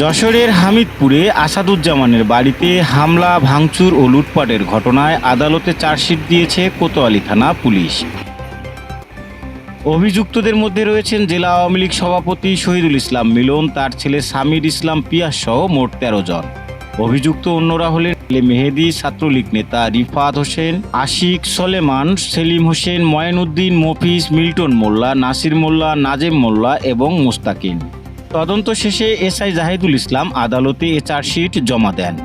যশোরের হামিদপুরে আসাদুজ্জামানের বাড়িতে হামলা, ভাঙচুর ও লুটপাটের ঘটনায় আদালতে চার্জশিট দিয়েছে কোতোয়ালি থানা পুলিশ। অভিযুক্তদের মধ্যে রয়েছেন জেলা আওয়ামী লীগ সভাপতি শহীদুল ইসলাম মিলন, তার ছেলে সামির ইসলাম পিয়াস সহ মোট তেরো জন। অভিযুক্ত অন্যরা হলেন এলে মেহেদি, ছাত্রলীগ নেতা রিফাত হোসেন, আশিক সলেমান, সেলিম হোসেন, ময়নুদ্দিন, মফিজ, মিল্টন মোল্লা, নাসির মোল্লা, নাজেম মোল্লা এবং মুস্তাকিম তদন্ত শেষে এসআই জাহিদুল ইসলাম আদালতে এ চার্জশিট জমা দেন।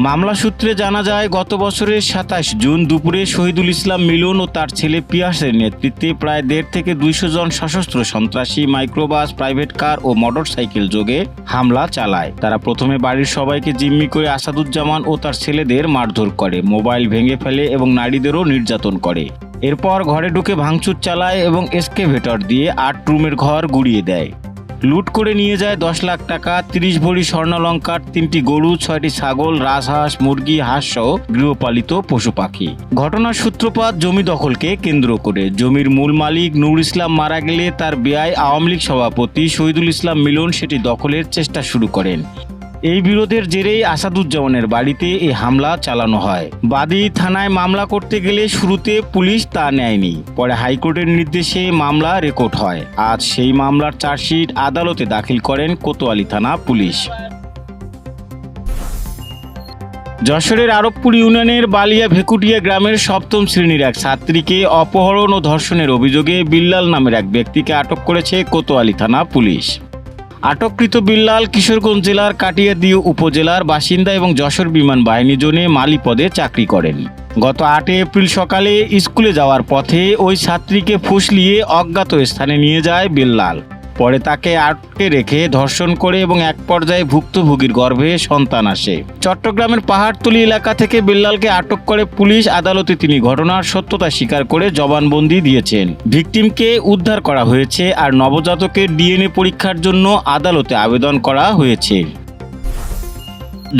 মামলা সূত্রে জানা যায়, গত বছরের সাতাশ জুন দুপুরে শহীদুল ইসলাম মিলন ও তার ছেলে পিয়াসের নেতৃত্বে প্রায় দেড় থেকে দুইশো জন সশস্ত্র সন্ত্রাসী, মাইক্রোবাস, প্রাইভেট কার ও মোটরসাইকেল যোগে হামলা চালায়। তারা প্রথমে বাড়ির সবাইকে জিম্মি করে আসাদুজ্জামান ও তার ছেলেদের মারধর করে, মোবাইল ভেঙে ফেলে এবং নারীদেরও নির্যাতন করে। এরপর ঘরে ঢুকে ভাঙচুর চালায় এবং এসকেভেটর দিয়ে আট রুমের ঘর গুড়িয়ে দেয়। লুট করে নিয়ে যায় দশ লাখ টাকা, তিরিশ ভরি স্বর্ণালঙ্কার, তিনটি গরু, ছয়টি ছাগল, রাজহাঁস, মুরগি, হাঁস সহ গৃহপালিত পশু পাখি। ঘটনার সূত্রপাত জমি দখলকে কেন্দ্র করে। জমির মূল মালিক নুর ইসলাম মারা গেলে তার ব্যয় আওয়ামী লীগ সভাপতি শহীদুল ইসলাম মিলন সেটি দখলের চেষ্টা শুরু করেন। এই বিরোধের জেরেই আসাদুজ্জামানের বাড়িতে এই হামলা চালানো হয়। বাদী থানায় মামলা করতে গেলে শুরুতে পুলিশ তা নেয়নি। পরে হাইকোর্টের নির্দেশে মামলা রেকর্ড হয়। আজ সেই মামলার চার্জশিট আদালতে দাখিল করেন কোতোয়ালি থানা পুলিশ। যশোরের আরবপুর ইউনিয়নের বালিয়া ভেকুটিয়া গ্রামের সপ্তম শ্রেণির এক ছাত্রীকে অপহরণ ও ধর্ষণের অভিযোগে বিল্লাল নামের এক ব্যক্তিকে আটক করেছে কোতোয়ালি থানা পুলিশ। আটককৃত বিল্লাল কিশোরগঞ্জ জেলার কাটিয়াদী উপজেলার বাসিন্দা এবং যশোর বিমান বাহিনী জোনে মালি পদে চাকরি করেন। গত আটই এপ্রিল সকালে স্কুলে যাওয়ার পথে ওই ছাত্রীকে ফুসলিয়ে অজ্ঞাত স্থানে নিয়ে যায় বিল্লাল। পরে তাকে আটকে রেখে ধর্ষণ করে এবং এক পর্যায়ে ভুক্তভোগীর গর্ভে সন্তান আসে। চট্টগ্রামের পাহাড়তলি এলাকা থেকে বিল্লালকে আটক করে পুলিশ আদালতে তিনি ঘটনার সত্যতা স্বীকার করে জবানবন্দি দিয়েছেন। ভিকটিমকে উদ্ধার করা হয়েছে আর নবজাতকের ডিএনএ পরীক্ষার জন্য আদালতে আবেদন করা হয়েছে।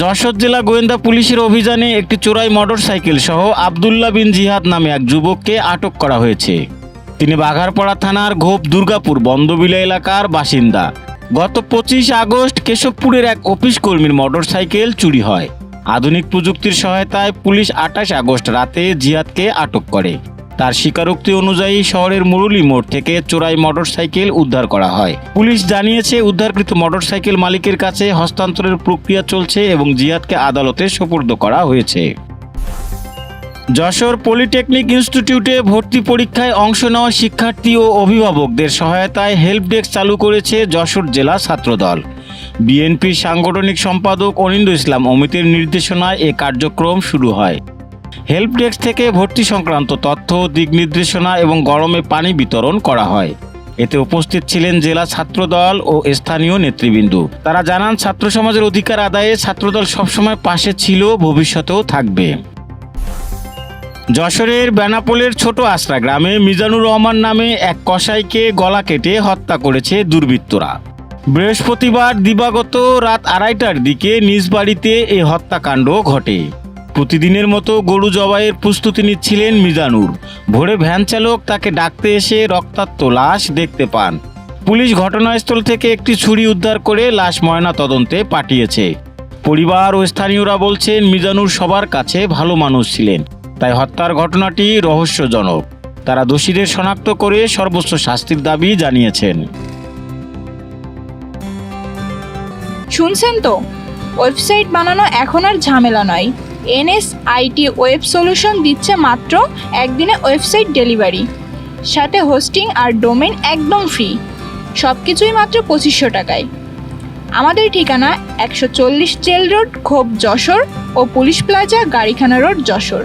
যশোর জেলা গোয়েন্দা পুলিশের অভিযানে একটি চোরাই মোটরসাইকেল সহ আবদুল্লাহ বিন জিহাদ নামে এক যুবককে আটক করা হয়েছে। তিনি বাঘারপাড়া থানার ঘোপ দুর্গাপুর বন্দবিলা এলাকার বাসিন্দা। গত পঁচিশ আগস্ট কেশবপুরের এক অফিস কর্মীর মোটরসাইকেল চুরি হয়। আধুনিক প্রযুক্তির সহায়তায় পুলিশ আঠাশ আগস্ট রাতে জিয়াদকে আটক করে। তার স্বীকারোক্তি অনুযায়ী শহরের মুরুলি মোড় থেকে চোরাই মোটরসাইকেল উদ্ধার করা হয়। পুলিশ জানিয়েছে, উদ্ধারকৃত মোটরসাইকেল মালিকের কাছে হস্তান্তরের প্রক্রিয়া চলছে এবং জিয়াদকে আদালতে সোপর্দ করা হয়েছে। যশোর পলিটেকনিক ইনস্টিটিউটে ভর্তি পরীক্ষায় অংশ নেওয়া শিক্ষার্থী ও অভিভাবকদের সহায়তায় হেল্প ডেস্ক চালু করেছে যশোর জেলা ছাত্রদল। বিএনপির সাংগঠনিক সম্পাদক অনিন্দ ইসলাম অমিতের নির্দেশনায় এ কার্যক্রম শুরু হয়। হেল্প ডেস্ক থেকে ভর্তি সংক্রান্ত তথ্য, দিক নির্দেশনা এবং গরমে পানি বিতরণ করা হয়। এতে উপস্থিত ছিলেন জেলা ছাত্রদল ও স্থানীয় নেতৃবৃন্দ। তারা জানান ছাত্র সমাজের অধিকার আদায়ে ছাত্রদল সবসময় পাশে ছিল, ভবিষ্যতেও থাকবে। যশোরের বেনাপোলের ছোট আশ্রা গ্রামে মিজানুর রহমান নামে এক কসাইকে গলা কেটে হত্যা করেছে দুর্বৃত্তরা। বৃহস্পতিবার দিবাগত রাত আড়াইটার দিকে নিজ বাড়িতে এ হত্যাকাণ্ড ঘটে। প্রতিদিনের মতো গরু জবাইয়ের প্রস্তুতি নিচ্ছিলেন মিজানুর। ভোরে ভ্যান চালক তাকে ডাকতে এসে রক্তাক্ত লাশ দেখতে পান। পুলিশ ঘটনাস্থল থেকে একটি ছুরি উদ্ধার করে লাশ ময়না তদন্তে পাঠিয়েছে। পরিবার ও স্থানীয়রা বলছেন, মিজানুর সবার কাছে ভালো মানুষ ছিলেন। তাই হত্যার ঘটনাটি রহস্যজনক। তারা দোষীদের শনাক্ত করে সর্বোচ্চ শাস্তির দাবি জানিয়েছেন। শুনছেন তো? ওয়েবসাইট বানানো এখন আর ঝামেলা নয়। এনএসআইটি ওয়েব সলিউশন দিচ্ছে মাত্র একদিনে ওয়েবসাইট ডেলিভারি। সাথে হোস্টিং আর ডোমেন একদম ফ্রি। সব কিছুই মাত্র পঁচিশশো টাকায়। আমাদের ঠিকানা একশো চল্লিশ জেল রোড, খোপ যশোর ও পুলিশ প্লাজা, গাড়িখানা রোড, যশোর।